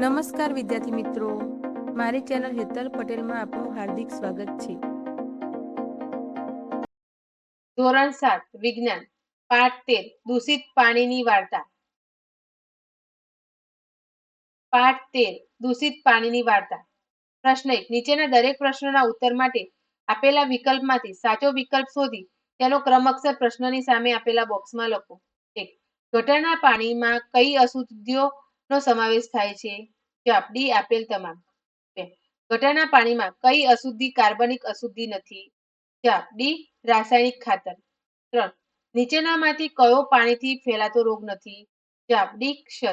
નમસ્કાર વિદ્યાર્થી મિત્રો. મારી ચેનલ હેતલ પટેલમાં આપનું હાર્દિક સ્વાગત છે. ધોરણ સાત, વિજ્ઞાન, પાઠ તેર, દૂષિત પાણીની વાર્તા. પાઠ તેર, દૂષિત પાણીની વાર્તા. પ્રશ્ન એક, નીચેના દરેક પ્રશ્નોના ઉત્તર માટે આપેલા વિકલ્પમાંથી સાચો વિકલ્પ શોધી તેનો ક્રમ પ્રશ્નની સામે આપેલા બોક્સમાં લખો. એક, ગટરના પાણીમાં કઈ અશુદ્ધિઓનો સમાવેશ થાય છે. જવાબ આપેલ તમામ બે. પાણીમાં કઈ અશુદ્ધિ, કાર્બનિક અશુદ્ધિ નથી. જવાબ રાસાયણિક ખાતર. ત્રણ. નીચેનામાંથી કયો પાણીથી ફેલાતો રોગ નથી. જવાબ ક્ષય.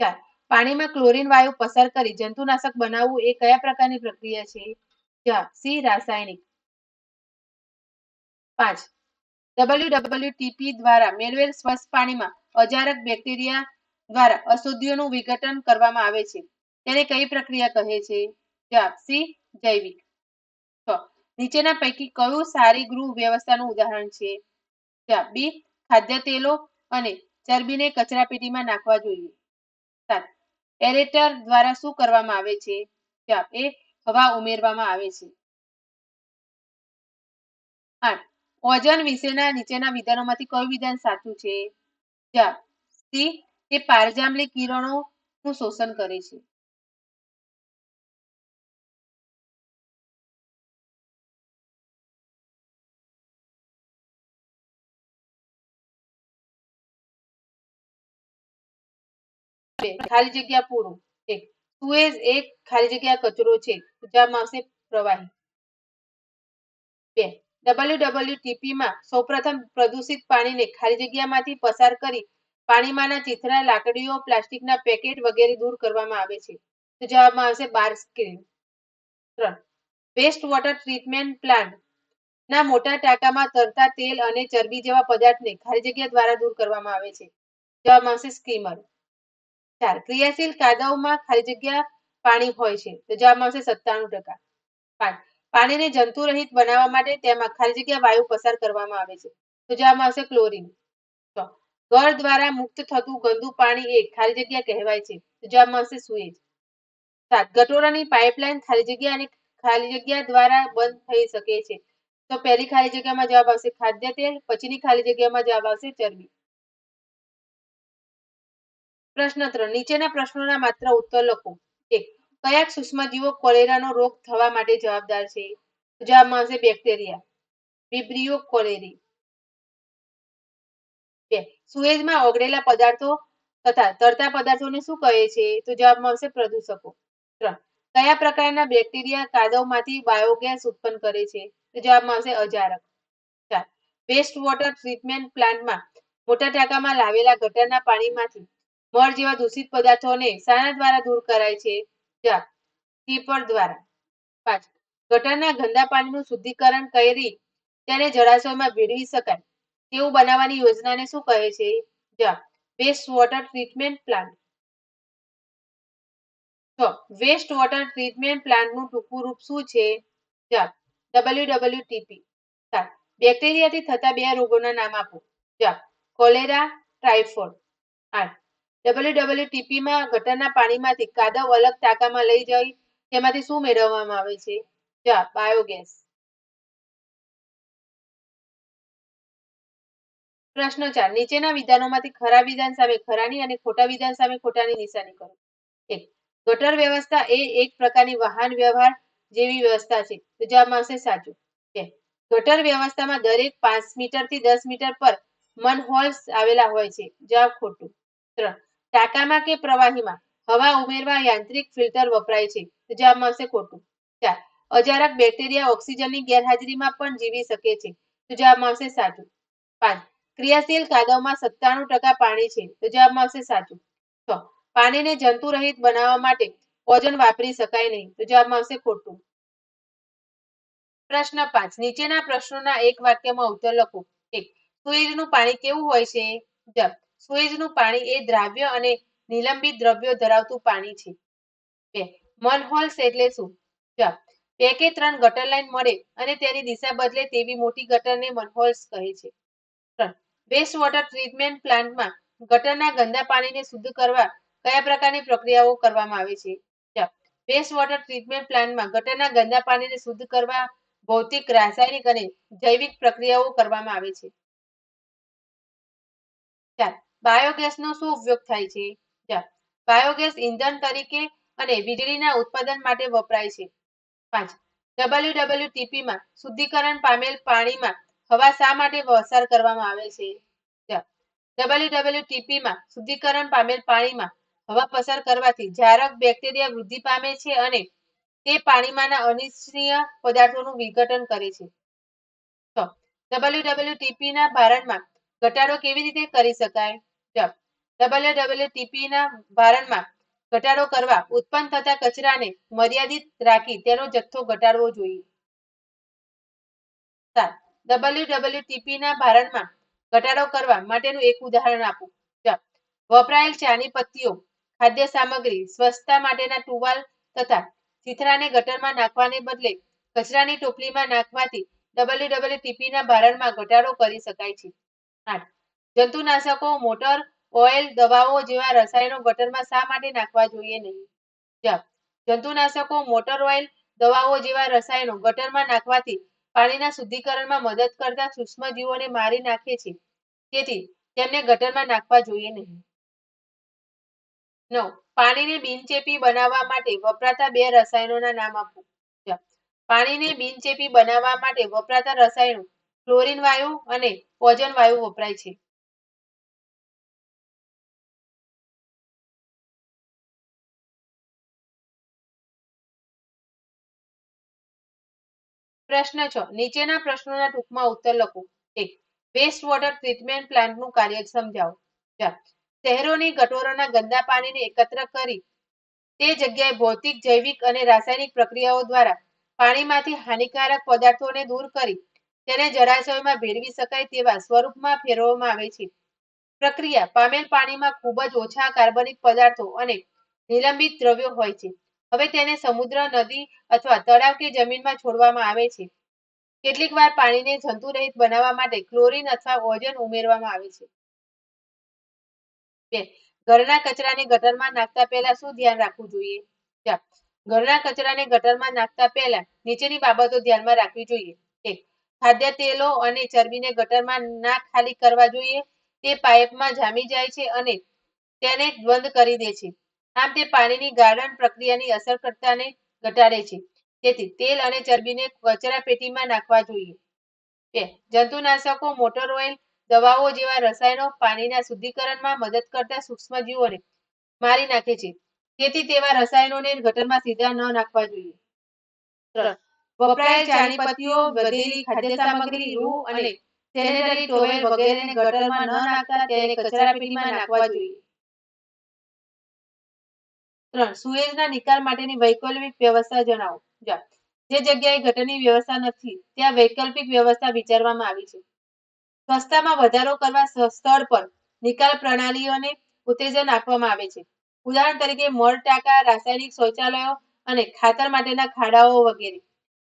ચાર. પાણીમાં ક્લોરીન વાયુ પસાર કરી જંતુનાશક બનાવવું એ કયા પ્રકારની પ્રક્રિયા છે? જવાબ સી રાસાયણિક. પાંચ. ડબલ્યુડબલ્યુટીપી દ્વારા મેળવેલ સ્વચ્છ પાણીમાં અજારક બેક્ટેરિયા દ્વારા અશુદ્ધિઓનું વિઘટન કરવામાં આવે છે. તેને કઈ પ્રક્રિયા કહે છે? જવાબ સી, જૈવિક. નીચેના પૈકી કયું સારી ગૃહ વ્યવસ્થાનું ઉદાહરણ છે? જવાબ બી, ખાદ્ય તેલો અને ચરબીને કચરાપેટીમાં નાખવા જોઈએ. સાત, એરેટર દ્વારા શું કરવામાં આવે છે? જવાબ એ, હવા ઉમેરવામાં આવે છે. આઠ, ઓજન વિશેના નીચેના વિધાનોમાંથી કયું વિધાન સાચું છે? જવાબ સી તે પારજાંબલી કિરણોનું શોષણ કરે છે. ખાલી જગ્યા પૂરું. એક, સુએઝ એક, ખાલી જગ્યા કચરો છે. જવાબમાં આવશે પ્રવાહી. બે, ડબલ્યુ ડબલ્યુ માં સૌપ્રથમ પ્રદૂષિત પાણીને ખાલી જગ્યામાંથી પસાર કરી પાણીમાંના ચીથરા લાકડીઓ, પ્લાસ્ટિકના પેકેટ વગેરે દૂર કરવામાં આવે છે. તો જવાબમાં આવશે બાર સ્ક્રીન. ત્રણ. Waste water treatment plant. ના મોટા ટાંકામાં તરતા તેલ અને ચરબી જેવા પદાર્થને ખાલી જગ્યા દ્વારા દૂર કરવામાં આવે છે. જવાબમાં આવશે સ્કીમર. ચાર. ક્રિયાશીલ કાદવમાં ખાલી જગ્યા પાણી હોય છે. તો જવાબમાં આવશે સત્તાણું ટકા. પાંચ. પાણીને જંતુરહિત બનાવવા માટે તેમાં ખાલી જગ્યા વાયુ પસાર કરવામાં આવે છે. તો જવાબમાં આવશે ક્લોરીન. ઘર દ્વારા મુક્ત થતું ગંદુ પાણી એ ખાલી જગ્યા કહેવાય છે. જવાબમાં આવશે સુએજ. સાત, ગટોરાની પાઇપલાઇન ખાલી જગ્યા અને ખાલી જગ્યા દ્વારા બંધ થઈ શકે છે. તો પહેલી ખાલી જગ્યામાં જવાબ આવશે ખાદ્ય તેલ, પછીની ખાલી જગ્યામાં જવાબ આવશે ચરબી. પ્રશ્ન ત્રણ, નીચેના પ્રશ્નોના માત્ર ઉત્તર લખો. એક, કયા સૂક્ષ્મજીવો કોલેરાનો રોગ થવા માટે જવાબદાર છે? જવાબમાં આવશે બેક્ટેરિયા. વિબ્રિયો કોલેરી. બે સુએજમાં ઓગળેલા પદાર્થો તથા તરતા પદાર્થોને શું કહે છે? તો જવાબમાં આવશે પ્રદૂષકો. ત્રણ. કયા પ્રકારના બેક્ટેરિયા કાદવમાંથી બાયોગેસ ઉત્પન્ન કરે છે? તો જવાબમાં આવશે અજારક. ચાર. વેસ્ટ વોટર ટ્રીટમેન્ટ પ્લાન્ટમાં મોટા ટાંકામાં લાવેલા ગટરના પાણીમાંથી મળ જેવા દૂષિત પદાર્થોને શાના દ્વારા દૂર કરાય છે? જવાબ ટીપર દ્વારા. પાંચ. ગટરના ગંદા પાણીનું શુદ્ધિકરણ કરી તેને જળાશયમાં ભેળવી શકાય. તેવું બનાવવાની યોજનાને શું કહે છે? જવાબ વેસ્ટ વોટર ટ્રીટમેન્ટ પ્લાન્ટ તો વેસ્ટ વોટર ટ્રીટમેન્ટ પ્લાન્ટનું ટૂંકું રૂપ શું છે? જવાબ ડબલ્યુડબલ્યુટીપી સાત બેક્ટેરિયાથી થતા બે રોગોના નામ આપો. જવાબ કોલેરા ટ્રાઇફોડ આઠમાં ગટરના પાણીમાંથી કાદવ અલગ ટાંકામાં લઈ જઈ તેમાંથી શું મેળવવામાં આવે છે? જવાબ બાયોગેસ. પ્રશ્ન ચાર. નીચેના વિધાનોમાંથી ખરા વિધાન સામે ખરાની અને ખોટા વિધાન સામે ખોટાની નિશાની કરો. એક. ગટર વ્યવસ્થા એ એક પ્રકારની વાહન વ્યવહાર જેવી વ્યવસ્થા છે. તો જવાબ આવશે સાચું. બે. ગટર વ્યવસ્થામાં દરેક પાંચ મીટરથી દસ મીટર પર મનહોલ્સ આવેલા હોય છે. જવાબ ખોટું. ત્રણ. ટાંકામાં કે પ્રવાહીમાં હવા ઉમેરવા યાંત્રિક ફિલ્ટર વપરાય છે. તો જવાબ આવશે ખોટું. ચાર. અજારક બેક્ટેરિયા ઓક્સિજનની ગેરહાજરીમાં પણ જીવી શકે છે. તો જવાબ આવશે સાચું. પાંચ. ક્રિયાશીલ કાદવમાં સત્તાણું ટકા પાણી છે. તો જવાબમાં આવશે સાચું. છ. પાણીને જંતુરહિત બનાવવા માટે ઓઝોન વાપરી શકાય નહીં. તો જવાબમાં આવશે ખોટું. પ્રશ્ન પાંચ. નીચેના પ્રશ્નોના એક વાક્યમાં ઉત્તર લખો. એક. સુએજનું પાણી કેવું હોય છે? જવાબ. સુએજનું પાણી એ દ્રાવ્ય અને નિલંબિત દ્રવ્યો ધરાવતું પાણી છે. બે. મનહોલ્સ એટલે શું? જવાબ. બે કે ત્રણ ગટર લાઈન મળે અને તેની દિશા બદલે તેવી મોટી ગટરને મનહોલ્સ કહે છે. ત્રણ. વેસ્ટ વોટર ટ્રીટમેન્ટ પ્લાન્ટમાં ગટરના ગંદા પાણીને શુદ્ધ કરવા કયા પ્રકારની પ્રક્રિયાઓ કરવામાં આવે છે? વેસ્ટ વોટર ટ્રીટમેન્ટ પ્લાન્ટમાં ગટરના ગંદા પાણીને શુદ્ધ કરવા ભૌતિક, રાસાયણિક અને જૈવિક પ્રક્રિયાઓ કરવામાં આવે છે. બાયોગેસનો શું ઉપયોગ થાય છે? ચાર બાયોગેસ ઇંધણ તરીકે અને વીજળીના ઉત્પાદન માટે વપરાય છે. પાંચ ડબલ્યુ ડબલ્યુ ટીપીમાં શુદ્ધિકરણ પામેલ પાણીમાં હવા શા માટે વસાર કરવામાં આવે છે? WWTP માં શુદ્ધિકરણ પામેલ પાણીમાં હવા પસાર કરવાથી જારક બેક્ટેરિયા વૃદ્ધિ પામે છે અને તે પાણીમાંના અનિચ્છનીય પદાર્થોનું વિઘટન કરે છે. તો WWTP ના ભારણમાં ઘટાડો કેવી રીતે કરી શકાય? WWTP ના ભારણમાં ઘટાડો કરવા ઉત્પન્ન થતા કચરાને મર્યાદિત રાખી તેનો જથ્થો ઘટાડવો જોઈએ. સાત WWTP ના ભારણમાં ઘટાડો કરવા માટેનું એક ઉદાહરણ આપું. વપરાયેલ ચાની પત્તીઓ, ખાદ્ય સામગ્રી, સ્વચ્છતા માટેના ટુવાલ તથા ચિથરાને ગટરમાં નાખવાને બદલે કચરાની ટોપલીમાં નાખવાથી WWTP ના ભારણમાં ઘટાડો કરી શકાય છે. આઠ. જંતુનાશકો, મોટર, ઓઇલ, દવાઓ જેવા રસાયણો ગટરમાં શા માટે નાખવા જોઈએ નહીં? જંતુનાશકો, મોટર ઓઇલ, દવાઓ જેવા રસાયણો ગટરમાં નાખવાથી પાણીના શુદ્ધિકરણમાં મદદ કરતા સૂક્ષ્મજીવોને મારી નાખે છે. તેથી તેમને ગટરમાં નાખવા જોઈએ નહીં. નવ. પાણીને બિનચેપી બનાવવા માટે વપરાતા બે રસાયણોના નામ આપો. પાણીને બિનચેપી બનાવવા માટે વપરાતા રસાયણો ક્લોરીન વાયુ અને ઓઝોન વાયુ વપરાય છે. પ્રશ્ન છ. નીચેના પ્રશ્નોના ટૂંકમાં ઉત્તર લખો. એક. વેસ્ટ વોટર ટ્રીટમેન્ટ પ્લાન્ટનું કાર્ય સમજાવો. ચાર. શહેરોની ગટોરોના ગંદા પાણીને એકત્ર કરી તે જગ્યાએ ભૌતિક, જૈવિક અને રાસાયણિક પ્રક્રિયાઓ દ્વારા પાણીમાંથી હાનિકારક પદાર્થોને દૂર કરી તેને જળાશયોમાં ભેળવી શકાય તેવા સ્વરૂપમાં ફેરવવામાં આવે છે. પ્રક્રિયા પામેલ પાણીમાં ખૂબ જ ઓછા કાર્બનિક પદાર્થો અને નિલંબિત દ્રવ્યો હોય છે. હવે તેને સમુદ્ર, નદી અથવા તળાવ કે જમીનમાં છોડવામાં આવે છે. કેટલીક વાર પાણીને જંતુરહિત બનાવવા માટે ક્લોરીન અથવા ઓઝન ઉમેરવામાં આવે છે. ઘરના કચરાને ગટરમાં નાખતા પહેલા શું ધ્યાન રાખવું જોઈએ? ઘરના કચરાને ગટરમાં નાખતા પહેલા નીચેની બાબતો ધ્યાનમાં રાખવી જોઈએ. એક ખાદ્ય તેલો અને ચરબીને ગટરમાં ના ખાલી કરવા જોઈએ. તે પાઇપમાં જામી જાય છે અને તેને બંધ કરી દે છે. આમ તે પાણીની ગાળણ પ્રક્રિયાની અસરકર્તાને ઘટાડે છે. તેથી તેલ અને ચરબીને કચરા પેટીમાં નાખવા જોઈએ. બે, જંતુનાશકો, મોટર ઓઇલ, દવાઓ જેવા રસાયણો પાણીના શુદ્ધિકરણમાં મદદ કરતા સૂક્ષ્મજીવોને મારી નાખે છે. તેથી તેવા રસાયણોને ગટરમાં સીધા ન નાખવા જોઈએ. ત્રણ, વપરાયેલ ચાની પત્તીઓ વધેલી ખાદ્ય સામગ્રી રૂ અને સેનેટરી ટોવેલ વગેરેને ગટરમાં ન નાખતા તેને કચરા પેટીમાં નાખવા જોઈએ. ત્રણ. સુએઝના નિકાલ માટેની વૈકલ્પિક વ્યવસ્થા જણાવો. જે. જગ્યાએ ગટરની વ્યવસ્થા નથી, ત્યાં વૈકલ્પિક વ્યવસ્થા વિચારવામાં આવી છે. સ્વચ્છતામાં વધારો કરવા સ્થળ પર નિકાલ પ્રણાલીઓને ઉત્તેજન આપવામાં આવે છે. ઉદાહરણ તરીકે મળ, ટાંકા, રાસાયણિક શૌચાલયો અને ખાતર માટેના ખાડાઓ વગેરે.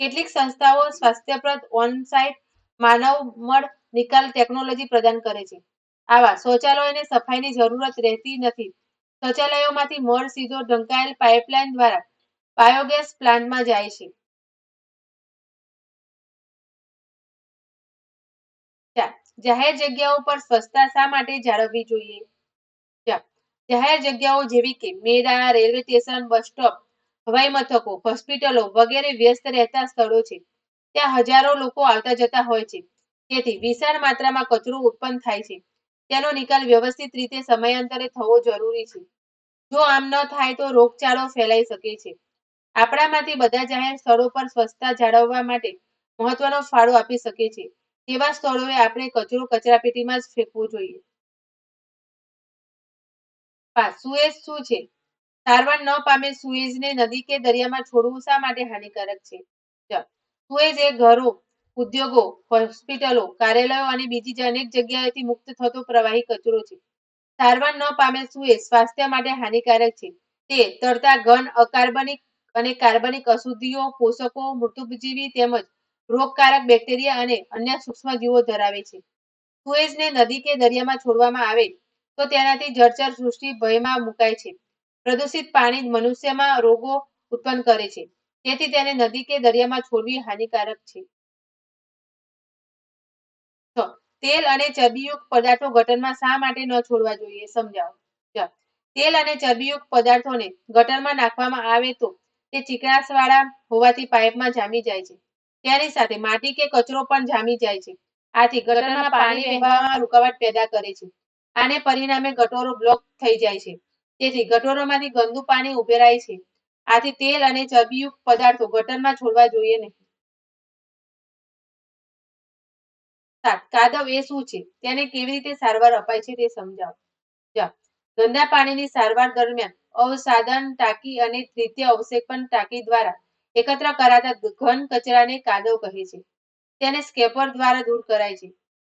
કેટલીક સંસ્થાઓ સ્વાસ્થ્યપ્રદ ઓનસાઇટ માનવ મળ નિકાલ ટેકનોલોજી પ્રદાન કરે છે. આવા શૌચાલયોને સફાઈની જરૂરત રહેતી નથી. શૌચાલયોમાંથી મળ સીધો ઢંકાયેલ પાઇપલાઇન દ્વારા બાયોગેસ પ્લાન્ટમાં જાય છે. જાહેર જગ્યાઓ પર સ્વચ્છતા શા માટે જાળવવી જોઈએ? જાહેર જગ્યાઓ જેવી કે મેળા રેલવે સ્ટેશન, બસ સ્ટોપ, હવાઈ મથકો, હોસ્પિટલો વગેરે વ્યસ્ત રહેતા સ્થળો છે. ત્યાં હજારો લોકો આવતા જતા હોય છે. તેથી વિશાળ માત્રામાં કચરો ઉત્પન્ન થાય છે. તેનો નિકાલ વ્યવસ્થિત રીતે સમયાંતરે થવો જરૂરી છે. જો આમ ન થાય તો રોગચાળો ફેલાઈ શકે છે. આપણામાંથી બધા જાહેર સ્થળો પર સ્વચ્છતા જાળવવા માટે મહત્વનો ફાળો આપી શકે છે. તેવા સ્થળોએ આપણે કચરો કચરાપેટીમાં જ ફેંકવો જોઈએ. પાંચ સુએઝ શું છે? સારવાર ન પામે સુએઝને નદી કે દરિયામાં છોડવું શા માટે હાનિકારક છે? સુએઝ એ ઘરો ઉદ્યોગો, હોસ્પિટલો, કાર્યાલયો અને બીજી અનેક જગ્યાએથી મુક્ત થતો પ્રવાહી કચરો છે. સારવાર ન પામેલ સુએ સ્વાસ્થ્ય માટે હાનિકારક છે. તે તરતા ઘન, અકાર્બનિક અને કાર્બનિક અશુદ્ધિઓ, પોષકો મૃતુપજીવી તેમજ રોગકારક બેક્ટેરિયા અને અન્ય સૂક્ષ્મજીવો ધરાવે છે. સુએઝને નદી કે દરિયામાં છોડવામાં આવે તો તેનાથી જળચર સૃષ્ટિ ભયમાં મુકાય છે. પ્રદૂષિત પાણી મનુષ્યમાં રોગો ઉત્પન્ન કરે છે. તેથી તેને નદી કે દરિયામાં છોડવી હાનિકારક છે. તેલ અને ચરબીયુક્ત પદાર્થો ગટરમાં શા માટે ન છોડવા જોઈએ? સમજાવો. તેલ અને ચરબીયુક્ત પદાર્થોને ગટરમાં નાખવામાં આવે તો તે ચીકણાશવાળા હોવાથી પાઇપમાં જામી જાય છે. તેની સાથે માટી કે કચરો પણ જામી જાય છે. આથી ગટરમાં પાણી વહેવામાં રૂકાવટ પેદા કરે છે. આને પરિણામે ગટોરો બ્લોક થઈ જાય છે. તેથી ગટોરોમાંથી ગંદુ પાણી ઉભેરાય છે. આથી તેલ અને ચરબીયુક્ત પદાર્થો ગટરમાં છોડવા જોઈએ નહીં. કાદવ એ શું છે? તેને કેવી રીતે સારવાર અપાય છે તે સમજાવો. ગંદા પાણીની સારવાર દરમિયાન અવસાધન ટાંકી અને તૃતીય અવક્ષેપણ ટાંકી દ્વારા એકત્ર કરાતા ઘન કચરાને કાદવ કહે છે. તેને સ્કેપર દ્વારા દૂર કરાય છે.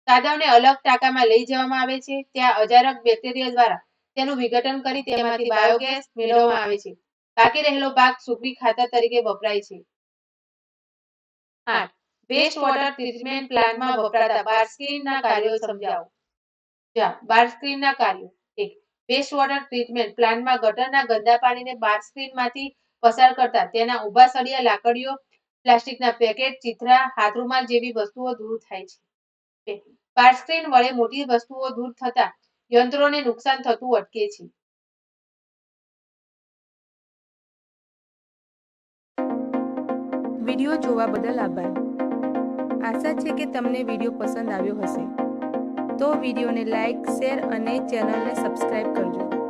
કાદવને અલગ ટાંકામાં લઈ જવામાં આવે છે. ત્યાં અજારક બેક્ટેરિયા દ્વારા તેનું વિઘટન કરી તેમાંથી બાયોગેસ મેળવવામાં આવે છે. બાકી રહેલો ભાગ સૂકવી ખાતર તરીકે વપરાય છે. આઠ. વેસ્ટ વોટર ટ્રીટમેન્ટ પ્લાન્ટમાં વપરાતા બારસ્ક્રીનના કાર્યો સમજાવો. બાર સ્ક્રીનના કાર્યો. એક વેસ્ટ વોટર ટ્રીટમેન્ટ પ્લાન્ટમાં ગટરના ગંદા પાણીને બારસ્ક્રીનમાંથી પસાર કરતા તેના ઊભા સળિયા લાકડીઓ પ્લાસ્ટિકના પેકેટ ચિત્રા હાથરૂમાલ જેવી વસ્તુઓ દૂર થાય છે. બાર સ્ક્રીન વડે મોટી વસ્તુઓ દૂર થતા યંત્રોને નુકસાન થતું અટકે છે. વીડિયો જોવા બદલ આભાર. આશા છે કે તમને વીડિયો પસંદ આવ્યો હશે. તો વિડીયોને લાઈક, શેર અને ચેનલને સબસ્ક્રાઈબ કરજો.